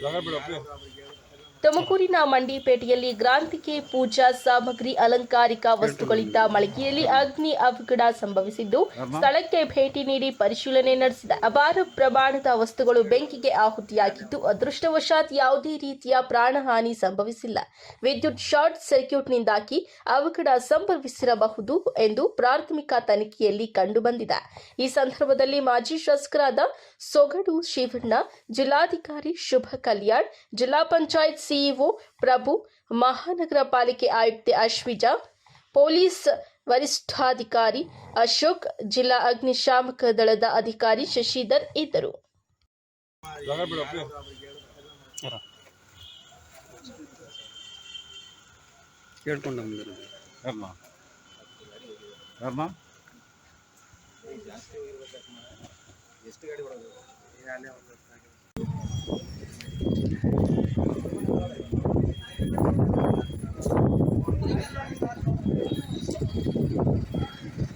Gracias, ತುಮಕೂರಿನ ಮಂಡಿಪೇಟೆಯಲ್ಲಿ ಗ್ರಾಂಥಿಕೆ ಪೂಜಾ ಸಾಮಗ್ರಿ ಅಲಂಕಾರಿಕ ವಸ್ತುಗಳಿದ್ದ ಮಳಿಗೆಯಲ್ಲಿ ಅಗ್ನಿ ಅವಘಡ ಸಂಭವಿಸಿದ್ದು ಸ್ಥಳಕ್ಕೆ ಭೇಟಿ ನೀಡಿ ಪರಿಶೀಲನೆ ನಡೆಸಿದ ಅಪಾರ ಪ್ರಮಾಣದ ವಸ್ತುಗಳು ಬೆಂಕಿಗೆ ಆಹುತಿಯಾಗಿದ್ದು ಅದೃಷ್ಟವಶಾತ್ ಯಾವುದೇ ರೀತಿಯ ಪ್ರಾಣಹಾನಿ ಸಂಭವಿಸಿಲ್ಲ. ವಿದ್ಯುತ್ ಶಾರ್ಟ್ ಸರ್ಕ್ಯೂಟ್ನಿಂದಾಗಿ ಅವಘಡ ಸಂಭವಿಸಿರಬಹುದು ಎಂದು ಪ್ರಾಥಮಿಕ ತನಿಖೆಯಲ್ಲಿ ಕಂಡುಬಂದಿದೆ. ಈ ಸಂದರ್ಭದಲ್ಲಿ ಮಾಜಿ ಶಾಸಕರಾದ ಸೊಗಡು ಶಿವಣ್ಣ ಜಿಲ್ಲಾಧಿಕಾರಿ ಶುಭ ಕಲ್ಯಾಣ್ ಜಿಲ್ಲಾ ಪಂಚಾಯತ್ ಸಿಇಒ ಪ್ರಭು ಮಹಾನಗರ ಪಾಲಿಕೆ ಆಯುಕ್ತೆ ಅಶ್ವಿಜಾ ಪೊಲೀಸ್ ವರಿಷ್ಠಾಧಿಕಾರಿ ಅಶೋಕ್ ಜಿಲ್ಲಾ ಅಗ್ನಿಶಾಮಕ ದಳದ ಅಧಿಕಾರಿ ಶಶಿಧರ್ ಇದ್ದರು ಕೇಳ್ಕೊಂಡು ಬಂದರು ಯಾರನ್ನ ಯಾರನ್ನ ಎಷ್ಟು ಗಾಡಿ